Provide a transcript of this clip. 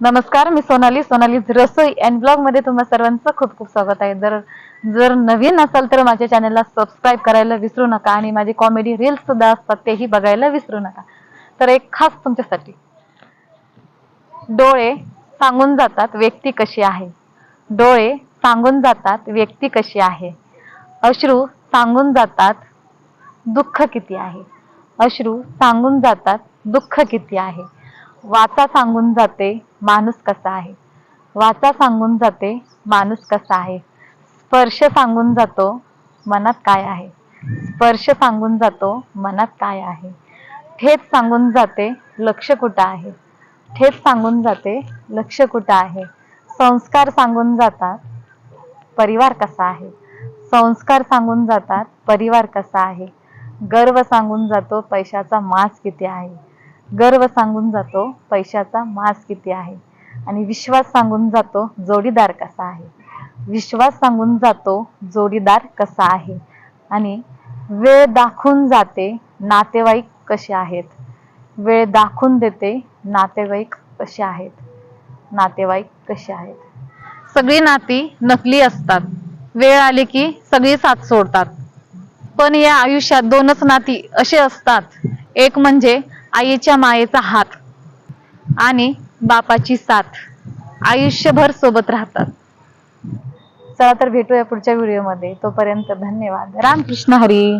नमस्कार मी सोनाली. सोनाली रसोई अँड ब्लॉगमध्ये तुम्हा सर्वांचं खूप खूप स्वागत आहे. जर जर नवीन असाल तर माझ्या चॅनलला सबस्क्राईब करायला विसरू नका आणि माझे कॉमेडी रील्स सुद्धा असतात तेही बघायला विसरू नका. तर एक खास तुमच्यासाठी. डोळे सांगून जातात व्यक्ती कशी आहे. डोळे सांगून जातात व्यक्ती कशी आहे. अश्रू सांगून जातात दुःख किती आहे. अश्रू सांगून जातात दुःख किती आहे. वाचा सांगून जाते माणूस कसा आहे. वाचा सांगून जाते माणूस कसा आहे. स्पर्श सांगून जातो मनात काय आहे. स्पर्श सांगून जातो मनात काय आहे. ठेच सांगून जाते लक्ष कुठं आहे. ठेच सांगून जाते लक्ष कुठं आहे. संस्कार सांगून जातात परिवार कसा आहे. संस्कार सांगून जातात परिवार कसा आहे. गर्व सांगून जातो पैशाचा मास किती आहे. गर्व सांगून जातो पैशाचा मास किती आहे? आणि विश्वास सांगून जातो जोडीदार कसा आहे? विश्वास सांगून जातो जोडीदार कसा आहे? आणि वेळ दाखवून जाते नातेवाईक कसे आहेत? वेळ दाखवून देते नातेवाईक कसे आहेत? नातेवाईक कसे आहेत? सगळी नाती नकली असतात. वेळ आली की सगळी साथ सोडतात. पण या आयुष्यात दोनच नाती असे असतात. एक म्हणजे आईच्या मायेचा हात आणि बापाची साथ आयुष्यभर सोबत राहतात. चला तर भेटूया पुढच्या व्हिडिओमध्ये. तोपर्यंत धन्यवाद. रामकृष्ण हरी.